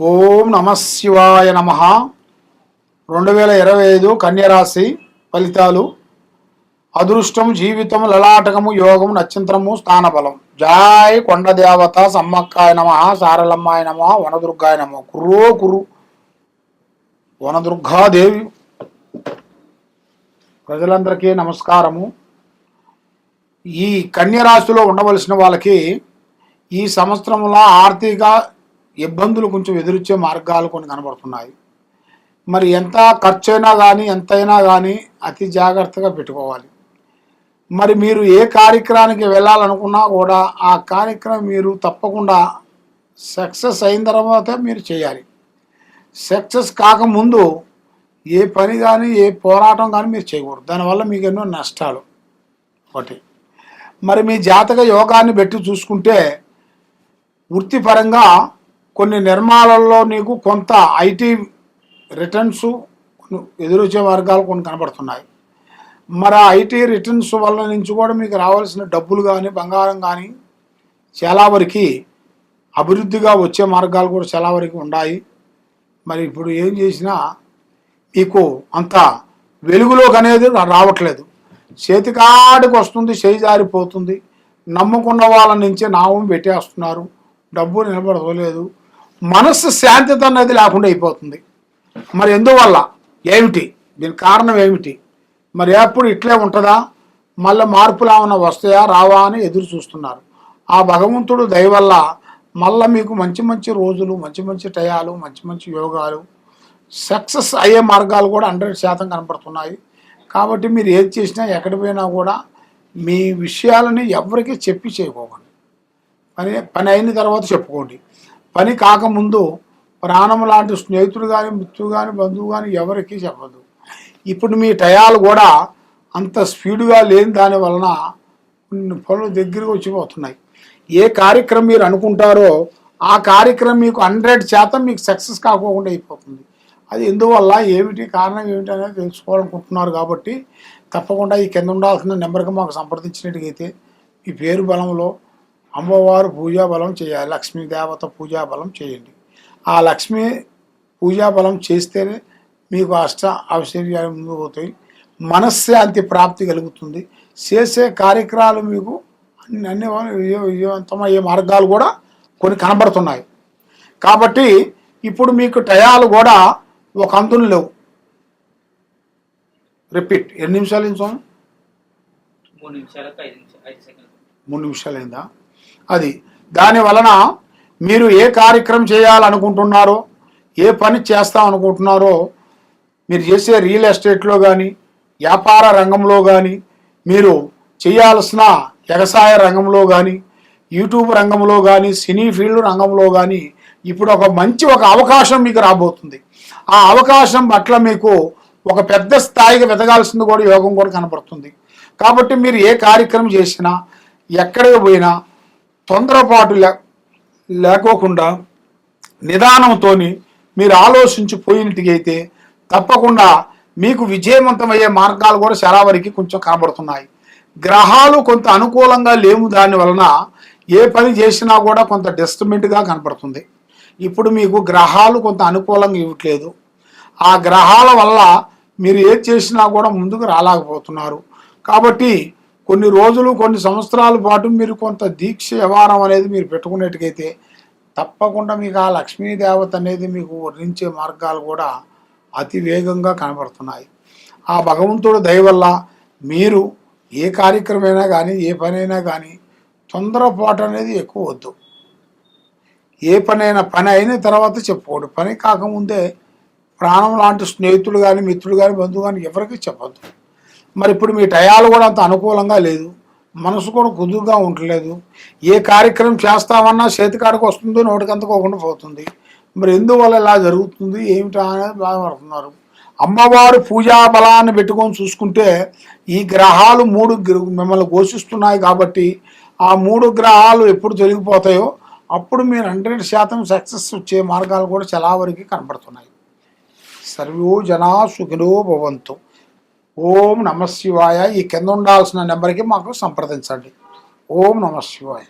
ఓం నమ శివాయ నమ. రెండు వేల ఇరవై ఐదు కన్యరాశి ఫలితాలు. అదృష్టం జీవితం లలాటకము యోగం నక్షత్రము స్థానబలం. జాయ్ కొండ దేవత సమ్మక్కాయ నమ సారలమ్మాయ నమ వనదుర్గాయ నమ. కుర్రో కురు. వనదుర్గాదేవి. ప్రజలందరికీ నమస్కారము. ఈ కన్యరాశిలో ఉండవలసిన వాళ్ళకి ఈ సంవత్సరంలో ఆర్థిక ఇబ్బందులు కొంచెం ఎదురొచ్చే మార్గాలు కొన్ని కనబడుతున్నాయి. మరి ఎంత ఖర్చైనా కానీ ఎంతైనా కానీ అతి జాగ్రత్తగా పెట్టుకోవాలి. మరి మీరు ఏ కార్యక్రమానికి వెళ్ళాలనుకున్నా కూడా ఆ కార్యక్రమం మీరు తప్పకుండా సక్సెస్ అయిన తర్వాత మీరు చేయాలి. సక్సెస్ కాకముందు ఏ పని కానీ ఏ పోరాటం కానీ మీరు చేయకూడదు. దానివల్ల మీకు ఎన్నో నష్టాలు ఒకటి. మరి మీ జాతక యోగాన్ని పెట్టి చూసుకుంటే వృత్తిపరంగా కొన్ని నిర్మాణాలలో నీకు కొంత ఐటీ రిటర్న్స్ ఎదురొచ్చే వర్గాలు కొన్ని కనబడుతున్నాయి. మరి ఆ ఐటీ రిటర్న్స్ వల్ల నుంచి కూడా మీకు రావాల్సిన డబ్బులు కానీ బంగారం కానీ చాలా వరకు అభివృద్ధిగా వచ్చే మార్గాలు కూడా చాలా వరకు ఉన్నాయి. మరి ఇప్పుడు ఏం చేసినా మీకు అంత వెలుగులోకి అనేది రావట్లేదు. చేతికాడికి వస్తుంది చేయి జారిపోతుంది. నమ్ముకున్న వాళ్ళ నుంచే నామం పెట్టేస్తున్నారు. డబ్బు నిలబడలేదు మనస్సు శాంతిత అనేది లేకుండా అయిపోతుంది. మరి ఎందువల్ల? ఏమిటి? దీని కారణం ఏమిటి? మరి ఎప్పుడు ఇట్లే ఉంటుందా? మళ్ళీ మార్పులు ఏమైనా వస్తాయా? రావా అని ఎదురు చూస్తున్నారు. ఆ భగవంతుడు దయ వల్ల మళ్ళీ మీకు మంచి మంచి రోజులు మంచి మంచి టయాలు మంచి మంచి యోగాలు సక్సెస్ అయ్యే మార్గాలు కూడా హండ్రెడ్ శాతం కనపడుతున్నాయి. కాబట్టి మీరు ఏది చేసినా ఎక్కడికి పోయినా కూడా మీ విషయాలని ఎవరికి చెప్పి చేయకోకండి పని పని అయిన తర్వాత చెప్పుకోండి. పని కాకముందు ప్రాణం లాంటి స్నేహితుడు కానీ మిత్రుడు కానీ బంధువు కానీ ఎవరికి చెప్పదు. ఇప్పుడు మీ టయాలు కూడా అంత స్పీడ్గా లేని దాని వలన కొన్ని పనులు దగ్గరికి వచ్చిపోతున్నాయి. ఏ కార్యక్రమం మీరు అనుకుంటారో ఆ కార్యక్రమం మీకు హండ్రెడ్ శాతం మీకు సక్సెస్ కాకోకుండా అయిపోతుంది. అది ఎందువల్ల ఏమిటి కారణం ఏమిటి అనేది తెలుసుకోవాలనుకుంటున్నారు కాబట్టి తప్పకుండా ఈ కింద ఉండాల్సిన నెంబర్కి మాకు సంప్రదించినట్టుగైతే మీ పేరు బలంలో అమ్మవారు పూజా బలం చేయాలి లక్ష్మీ దేవత పూజా బలం చేయండి. ఆ లక్ష్మీ పూజా బలం చేస్తేనే మీకు అష్ట ఐశ్వర్యాలు ముందు పోతాయి. మనశ్శాంతి ప్రాప్తి కలుగుతుంది. చేసే కార్యక్రమాలు మీకు అన్ని అన్ని విజయ- విజయవంతమయ్యే మార్గాలు కూడా కొన్ని కనబడుతున్నాయి. కాబట్టి ఇప్పుడు మీకు టయాలు కూడా ఒక అంతులు లేవు. రిపీట్. ఎన్ని నిమిషాలు స్వామి? మూడు నిమిషాలకు ఐదు నిమిషాలు మూడు నిమిషాలు అయిందా? అది. దాని వలన మీరు ఏ కార్యక్రమం చేయాలనుకుంటున్నారో ఏ పని చేస్తాం అనుకుంటున్నారో మీరు చేసే రియల్ ఎస్టేట్లో కానీ వ్యాపార రంగంలో కానీ మీరు చేయాల్సిన వ్యవసాయ రంగంలో కానీ యూట్యూబ్ రంగంలో కానీ సినీ ఫీల్డ్ రంగంలో కానీ ఇప్పుడు ఒక మంచి ఒక అవకాశం మీకు రాబోతుంది. ఆ అవకాశం పట్ల మీకు ఒక పెద్ద స్థాయికి వెతగాల్సింది కూడా యోగం కూడా కనపడుతుంది. కాబట్టి మీరు ఏ కార్యక్రమం చేసినా ఎక్కడికి పోయినా తొందరపాటు లే లేకోకుండా నిదానంతోని మీరు ఆలోచించి పోయినట్టుగైతే తప్పకుండా మీకు విజయవంతమయ్యే మార్గాలు కూడా చాలా వరకు కొంచెం కనబడుతున్నాయి. గ్రహాలు కొంత అనుకూలంగా లేవు దాని వలన ఏ పని చేసినా కూడా కొంత డిస్టర్బెంట్గా కనపడుతుంది. ఇప్పుడు మీకు గ్రహాలు కొంత అనుకూలంగా ఇవ్వట్లేదు. ఆ గ్రహాల వల్ల మీరు ఏది చేసినా కూడా ముందుకు రాలేకపోతున్నారు. కాబట్టి కొన్ని రోజులు కొన్ని సంవత్సరాల పాటు మీరు కొంత దీక్ష వ్యవహారం అనేది మీరు పెట్టుకునేట్టుకైతే తప్పకుండా మీకు ఆ లక్ష్మీ దేవత అనేది మీకు వర్ణించే మార్గాలు కూడా అతి వేగంగా కనబడుతున్నాయి. ఆ భగవంతుడు దయ వల్ల మీరు ఏ కార్యక్రమైనా కానీ ఏ పనైనా కానీ తొందరపాటు అనేది ఎక్కువ వద్దు. ఏ పనైనా పని అయిన తర్వాత చెప్పుకోడు. పని కాకముందే ప్రాణం లాంటి స్నేహితులు కానీ మిత్రులు కానీ బంధువు కానీ ఎవరికి చెప్పొద్దు. మరి ఇప్పుడు మీ టయాలు కూడా అంత అనుకూలంగా లేదు. మనసు కూడా కుదురుగా ఉండలేదు. ఏ కార్యక్రమం చేస్తామన్నా చేతికాడికి వస్తుందో నోటికంతకోకుండా పోతుంది. మరి ఎందువల్ల ఇలా జరుగుతుంది? ఏమిటా అనేది బాధపడుతున్నారు అమ్మవారు పూజా బలాన్ని పెట్టుకొని చూసుకుంటే ఈ గ్రహాలు మూడు మిమ్మల్ని ఘోషిస్తున్నాయి కాబట్టి ఆ మూడు గ్రహాలు ఎప్పుడు తొలగిపోతాయో అప్పుడు మీరు హండ్రెడ్ శాతం సక్సెస్ వచ్చే మార్గాలు కూడా చాలా వరకు కనపడుతున్నాయి సర్వో జనా సుఖినో భవంతు. ఓం నమ శివాయ ఈ కింద ఉండాల్సిన నెంబర్కి మాకు సంప్రదించండి. ఓం నమ శివాయ